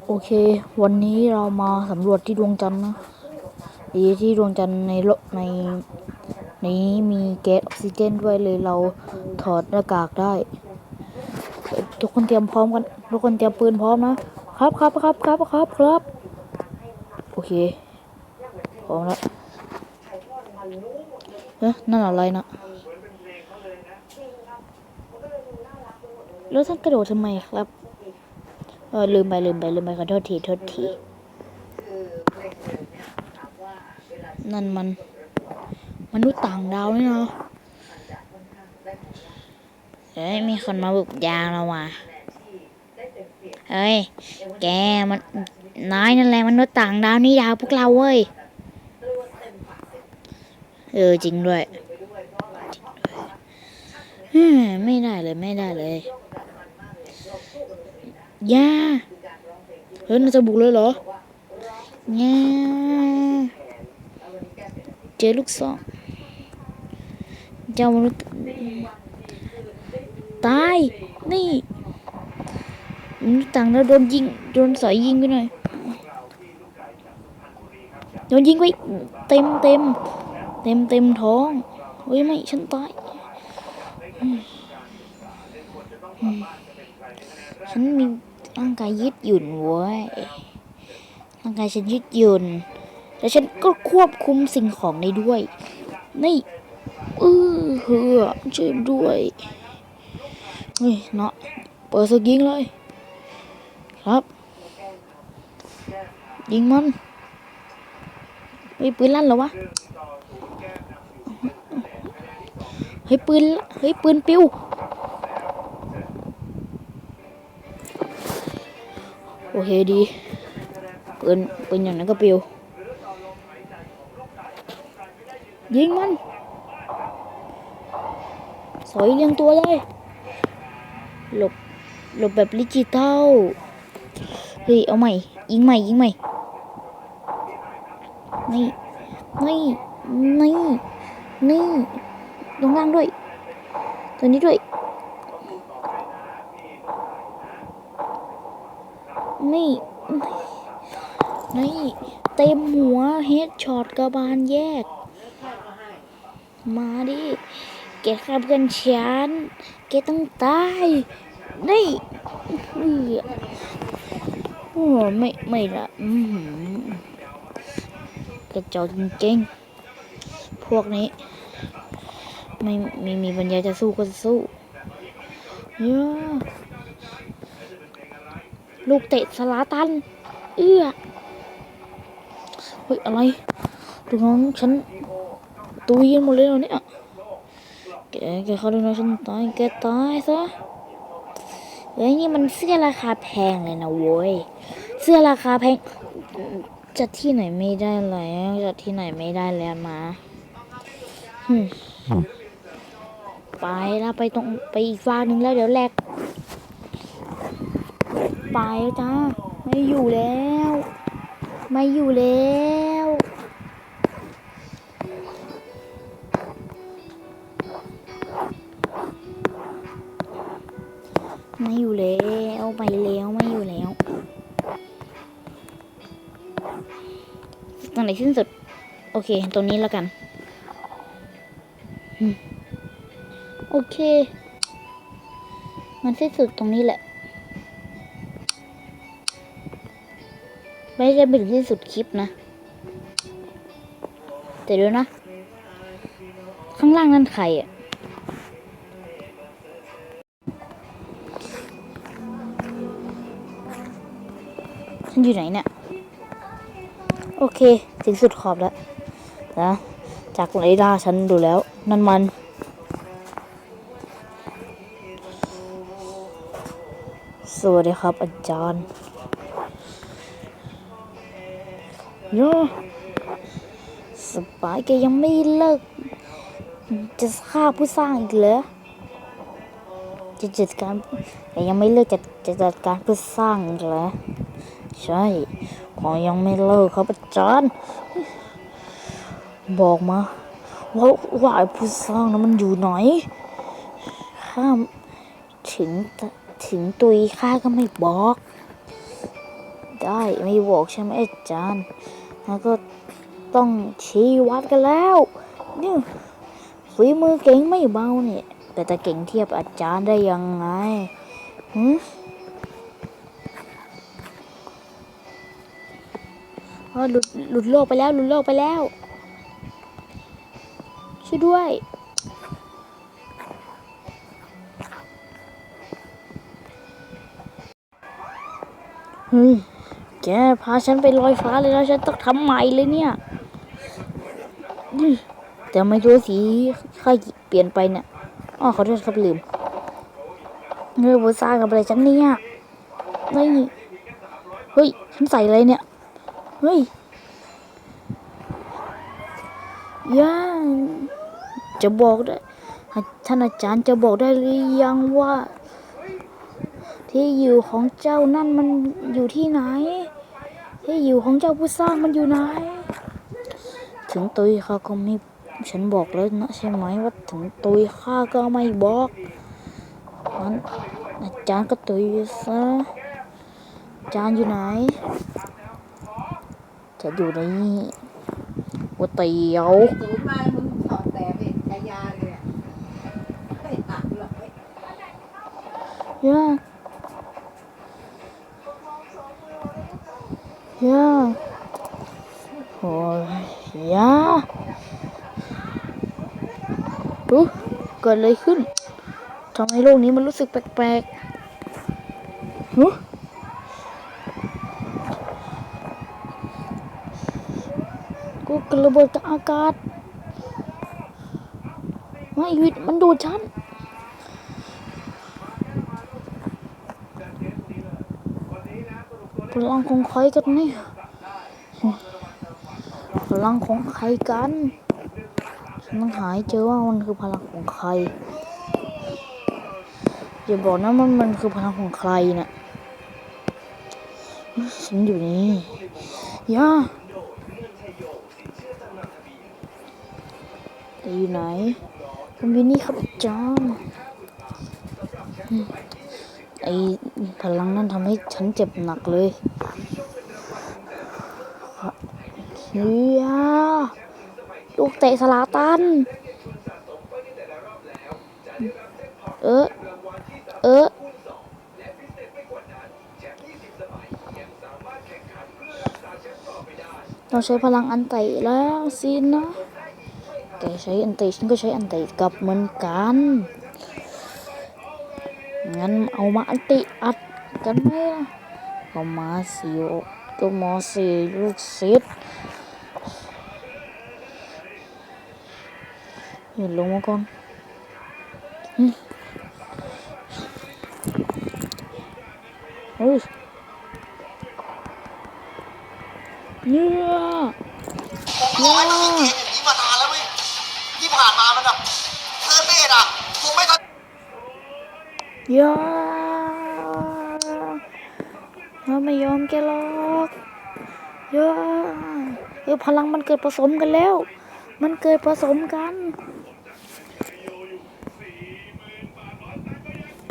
โอเค วันนี้เรามาสำรวจที่ดวงจันทร์นะดีที่ดวงจันทร์ในโลกในนี้มีแก๊สออกซิเจนด้วยเลยเราถอดหน้ากากได้ ทุกคนเตรียมพร้อมกัน ทุกคนเตรียมปืนพร้อมนะ ครับครับครับครับครับครับ โอเค พร้อมแล้วเอ๊ะนั่นอะไรนะแล้วท่านกระโดดทำไมครับ เออลืมไปลืมไปลืมไปขอโทษทีโทษทีนั่นมัน มนุษย์ต่างดาวนี่เนาะเฮ้ยมีคนมาบุกยาเราว่ะเฮ้ย แกมันนายนั่นแหละมนุษย์ต่างดาวนี่ดาวพวกเราเว้ย เออจริงด้วยไม่ได้เลยไม่ได้เลย ย่าเฮ้ยน่าจะบุกเลยเหรอย่าเจอลูกศรเจ้ามนุษย์ตาย นี่มนุษย์ต่างแล้วโดนยิง โดนสอยยิงไปหน่อย โดนยิงไปเต็มเต็มเต็มเต็มท้องเฮ้ยไม่ฉันตาย ฉันมี ร่างกายยืดหยุ่นเว้ยร่างกายฉันยืดหยุ่นแต่ฉันก็ควบคุมสิ่งของได้ด้วย นี่เออเฮือช่วยด้วยเฮ้ยเนาะเปิดสกิงเลย ครับ ยิงมันเฮ้ยปืนลั่นเหรอวะเฮ้ยปืนเฮ้ยปืนปิว เคดีปืนปืนอย่างนั้นก็ปิว ยิงมัน สอยเรียงตัวเลย หลบ หลบแบบดิจิตอลเฮ้ย เอาใหม่ ยิงใหม่ ยิงใหม่ นี่ นี่ นี่ นี่ลงล่างด้วย ตัวนี้ด้วย นี่ นี่ เต็มหัวเฮดช็อตกระบาลแยก มาดิแกฆ่าเพื่อนฉันแกตต้องตาย นี่เออโอ้ไม่ ไม่ละอือหือกระจอกจริงๆ พวกนี้ ไม่มีมีปัญญาจะสู้ก็จะสู้ เยอะ ลูกเตะสลาตัน เอื้อเฮ้ยอะไรดูน้องฉันตุยกันหมดเลยเหรอเนี่ยแกแกเขาดูน้องฉันตายแกตายซะเฮ้ยนี่มันเสื้อราคาแพงเลยนะโว้ยเสื้อราคาแพงจะที่ไหนไม่ได้แล้วจะที่ไหนไม่ได้แล้วมาหึไปแล้วไปตรงไปอีกฝั่งหนึ่งแล้วเดี๋ยวแหลก ไปแล้วจ้า ไม่อยู่แล้ว ไม่อยู่แล้วไม่อยู่แล้วไปแล้วไม่อยู่แล้วตรงไหนสิ้นสุด โอเค ตรงนี้แล้วกัน โอเค มันสิ้นสุดตรงนี้แหละ ไม่ได้เป็นที่สุดคลิปนะ แต่ดูนะ ข้างล่างนั่นใครอะฉันอยู่ไหนเนี่ย โอเค ถึงสุดขอบแล้วนะ จากเรดาฉันดูแล้ว นั่นมันสวัสดีครับอาจารย์ โยสปายแกยังไม่เลิก จะฆ่าผู้สร้างอีกเหรอจะจัดการแกยังไม่เลิกจะจะจัดการผู้สร้างอีกเหรอใช่ผมยังไม่เลิกครับอาจารย์ บอกมาว่าว่าไอ้ผู้สร้างนั้นมันอยู่ไหนข้ามถึงถึงตุยข้าก็ไม่บอก ได้ไม่บอกใช่ไหมอาจารย์ แล้วก็ต้องชี้วัดกันแล้วเนี่ยฝีมือเก่งไม่เบาเนี่ยแต่จะเก่งเทียบอาจารย์ได้ยังไงหืมอ๋อหลุดหลุดโลกไปแล้วหลุดโลกไปแล้ว ช่วยด้วย เฮ้ย แกพาฉันไปลอยฟ้าเลยแล้วฉันต้องทำใหม่เลยเนี่ย แต่ไม่รู้สีค่อยเปลี่ยนไปเนี่ยอ๋อขอโทษครับลืมเงยบัวซ่ากับอะไรฉันเนี่ยนี่เฮ้ยฉันใส่อะไรเนี่ย เฮ้ยย่าจะบอกได้ท่านอาจารย์จะบอกได้หรือยังว่า ที่อยู่ของเจ้านั่นมันอยู่ที่ไหน ที่อยู่ของเจ้าผู้สร้างมันอยู่ไหน ถึงตุยข้าก็ไม่ฉันบอกแล้วนะใช่ไหมว่าถึงตุยข้าก็ไม่บอกมันอาจารย์ก็ตุยซะอาจารย์อยู่ไหน จะอยู่ในก๋วเตียวศูนย์มามึงถอดแต่เบ็ดชายาเลยอะไม่หักเลยย่า เกิดอะไรขึ้นทำไมโลกนี้มันรู้สึกแปลกๆฮึกูกระเบิดกับอากาศไม่วิทมันดูดฉันพลังของใครกันนี่พลังของใครกัน ฉันต้องหายเจอว่ามันคือพลังของใครอย่าบอกนะมันมันคือพลังของใครนะ่ะฉันอยู่นี่ย่าแต่อยู่ไหนผมอยู่นี่ครับจอมไอพลังนั้นทำให้ฉันเจ็บหนักเลยเฮีย ลูกเตะสลาตัน เออ เออ เราใช้พลังอันไตแล้วสินะแกใช้อันไตฉันก็ใช้อันไตกลับเหมือนกัน งั้นเอามาอันติอัดกันไหมล่ะเอามาสิโอก็มาสิลูกศิษย์ เห็นลงมาก่อนอืมเฮ้ยเนี่ยผมบอกให้มันมีเกมอย่างนี้มานานแล้วเว้ยที่ผ่านมามันแบบเทิร์เมดอะคงไม่ทันยาเราไม่ยอมแกหรอกยาเออพลังมันเกิดผสมกันแล้ว มันเกิดผสมกัน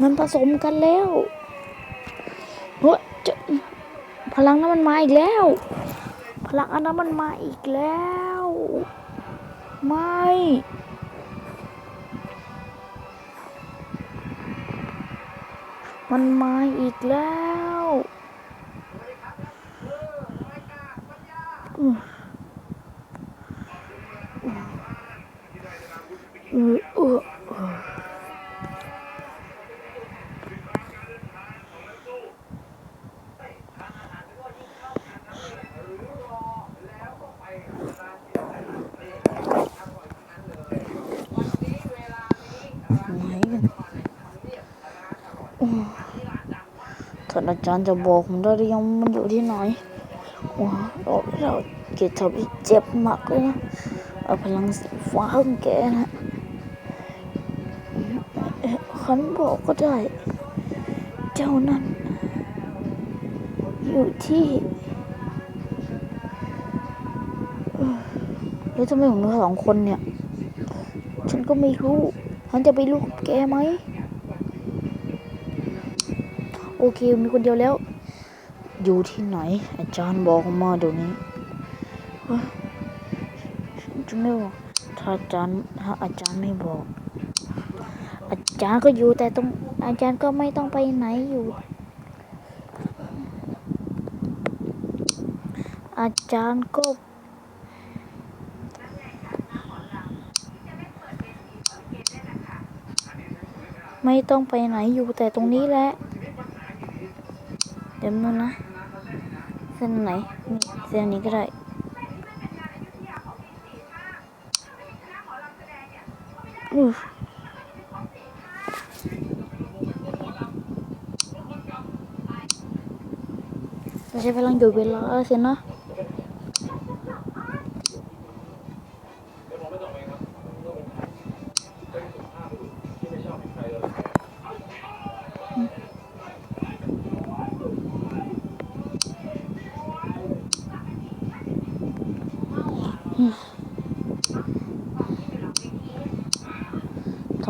มันผสมกันแล้วเฮ้ยจะพลังนั้นมันมาอีกแล้ว พลังอันนั้นมันมาอีกแล้ว ไม่ มันมาอีกแล้ว อือืมเออเออไหนกันอืม ท่านอาจารย์จะบอกผมได้หรือยังมันอยู่ที่ไหนว้าวเราเราเกตทำให้เจ็บมากเลยนะเอาพลังสีฟ้าของแกนะขันบอกก็ได้ เจ้านั้น อยู่ที่แล้วทำไมผมมีสองคนเนี่ย ฉันก็ไม่รู้ฉันจะไปรู้กับแกไหม อเคมีคนเดียวแล้ว อยู่ที่ไหน อาจารย์บอกมาเดี๋ยวนี้ฉันจะไม่บอกถ้าอาจารย์ถ้าอาจารย์ไม่บอก อาจารย์ก็อยู่แต่ตรงอาจารย์ก็ไม่ต้องไปไหนอยู่ อาจารย์ก็ไม่ต้องไปไหนอยู่แต่ตรงนี้แหละ ดี๋ยวนึงนะ เส้นไหนมีเส้นนี้ก็ได้อู้เราใช้พลังอยู่เวลาเสียนะ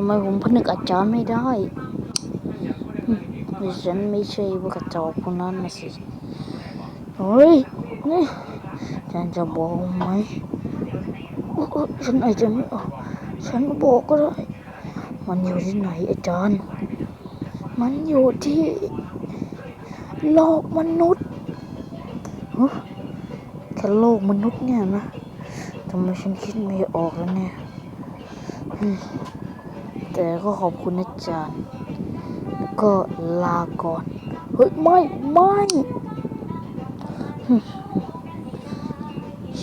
ำไมผมพนึกอาจารย์ไม่ได้ฉันไม่ใช่พวกกระจอกพวกนั้นนะสิเฮ้ยนี่อาจารย์จะบอกไหมฉันอาจจะไม่ออกฉันบอกก็ได้ มันอยู่ที่ไหนอาจารย์ มันอยู่ที่โลกมนุษย์ฮะแค่โลกมนุษย์เนี่ยนะทำไมฉันคิดไม่ออกแล้วเนี่ย แต่ก็ขอบคุณอาจารย์ ก็ลาก่อน เฮ้ย ไม่ ไม่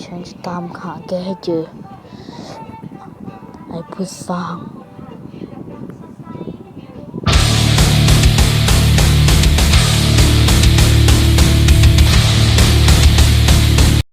ฉันจะตามหาแกให้เจอ ไอ้ผู้สร้าง